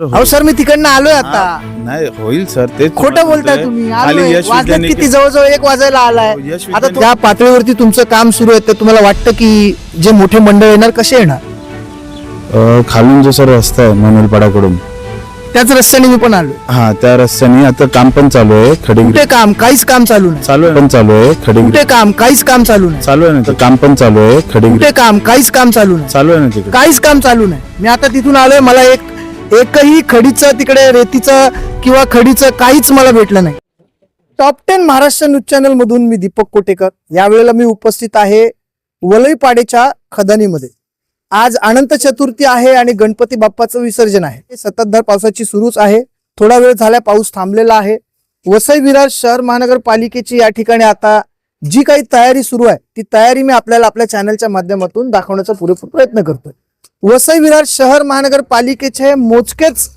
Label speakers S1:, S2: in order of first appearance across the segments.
S1: अहो सर मी तिकडनं आलोय आता.
S2: नाही होईल सर ते
S1: खोटं बोलताय तुम्ही. आलोय. वाजलेत किती? जवळजवळ एक वाजायला आलाय.
S2: हो, यश
S1: आता त्या पातळीवरती तुमचं काम सुरू आहे तर तुम्हाला वाटतं की जे मोठे मंडळ येणार कसे येणार?
S2: अं, खालून जो सर रस्ता आहे मनोलपाड्याकडून
S1: त्याच रस्त्याने मी पण आलोय.
S2: हा त्या रस्त्याने आता काम पण चालू आहे खडी
S1: कुठे काम? काहीच काम चालू नाही.
S2: चालू आहे पण चालू आहे खडी
S1: कुठे काम? काहीच काम चालू नाही.
S2: चालू आहे ना ते काम पण चालू आहे खडी
S1: कुठे काम? काहीच काम चालू नाही.
S2: चालू आहे ना तिकडे?
S1: काहीच काम चालू नाही. मी आता तिथून आलोय मला एक एकही खडीचं तिकडे रेतीचं किंवा खडीचं काहीच मला भेटलं नाही. Top ten Maharashtra news channel मधून मी दीपक कोटेकर. यावेळेला मी उपस्थित आहे वलईपाडेच्या खदानीमध्ये. आज अनंत चतुर्थी आहे आणि गणपती बाप्पाचं विसर्जन आहे. सततधार पावसाची सुरूच आहे. थोडा वेळ झाला पाऊस थांबलेला आहे. वसई विरार शहर महानगरपालिकेची या ठिकाणी आता जी काही तयारी सुरू आहे ती तयारी मी आपल्याला आपल्या चॅनलच्या माध्यमातून दाखवण्याचा पुरेपूर प्रयत्न करतोय. वसई विरार शहर महानगरपालिकेचे मोजकेच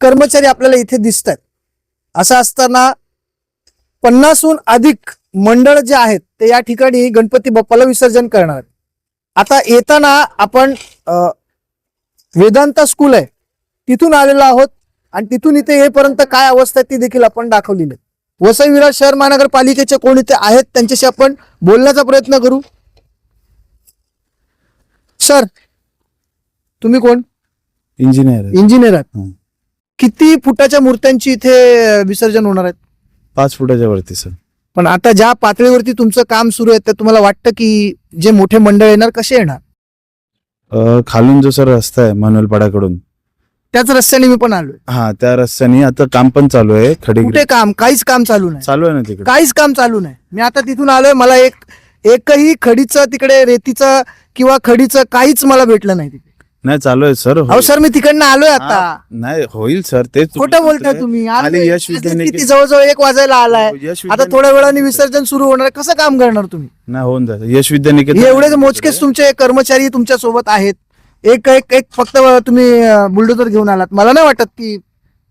S1: कर्मचारी आपल्याला इथे दिसत आहेत असं असताना पन्नासहून अधिक मंडळ जे आहेत ते या ठिकाणी गणपती बाप्पाला विसर्जन करणार आहेत. आता येताना आपण वेदांता स्कूल आहे. तिथून आलेलो आहोत आणि तिथून इथे येईपर्यंत काय अवस्था आहे ती देखील आपण दाखवलेली आहे वसई विरार शहर महानगरपालिकेचे कोण इथे आहेत त्यांच्याशी आपण बोलण्याचा प्रयत्न करू. सर तुम्ही कोण?
S2: इंजिनियर आहे.
S1: इंजिनियर आहात.
S2: हं.
S1: किती फुटाच्या मूर्त्यांची इथे विसर्जन होणार आहेत?
S2: पाच फुटाच्या वरती सर.
S1: पण आता ज्या पातळीवरती तुमचं काम सुरू आहे तर तुम्हाला वाटतं की जे मोठे मंडळ येणार कसे येणार?
S2: अं, खालून जो सर रस्ता आहे मनोलपाड्याकडून
S1: त्याच रस्त्याने मी पण आलोय.
S2: हा त्या रस्त्याने आता काम पण चालू आहे खडी
S1: कुठे काम? काहीच काम चालू नाही.
S2: चालू आहे ना तिकडे.
S1: काहीच काम चालू नाही. मी आता तिथून आलोय मला एक एकही खडीचं तिकडे रेतीचं किंवा खडीचं काहीच मला भेटलं नाही तिथे.
S2: नाही चालू आहे सर.
S1: अहो सर मी तिकडनं आलोय आता.
S2: नाही होईल सर ते
S1: खोटं बोलताय तुम्ही. आलोय.
S2: यश
S1: किती जवळजवळ एक वाजायला आलाय.
S2: हो, यश
S1: आता थोड्या वेळाने विसर्जन सुरू होणार आहे. कसं काम करणार तुम्ही?
S2: नाही होऊन जातं. यश विद्यानिकेतन
S1: हे एवढेच मोजकेच तुमचे कर्मचारी तुमच्यासोबत आहेत. एक एक एक फक्त तुम्ही बुलडोजर घेऊन आलात. मला नाही वाटत की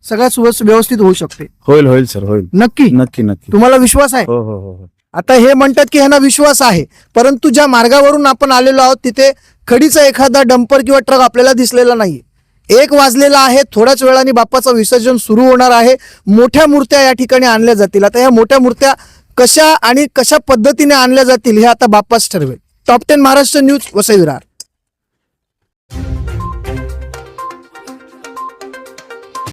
S1: सगळ्या सुव्यवस्थ व्यवस्थित होऊ शकते.
S2: होईल होईल सर होईल.
S1: नक्की?
S2: नक्की नक्की.
S1: तुम्हाला विश्वास आहे?
S2: हो हो हो हो.
S1: आता हे म्हणतात की ह्यांना विश्वास आहे. परंतु ज्या मार्गावरून आपण आलेलो आहोत तिथे खडीचा एखादा डंपर किंवा ट्रक आपल्याला दिसलेला नाही एक वाजलेला आहे थोड्याच वेळाने बाप्पाचं विसर्जन सुरू होणार आहे. मोठ्या मूर्त्या या ठिकाणी आणल्या जातील. आता ह्या मोठ्या मूर्त्या कशा आणि कशा पद्धतीने आणल्या जातील हे आता बाप्पाच ठरवेल. Top ten Maharashtra news Vasai Virar.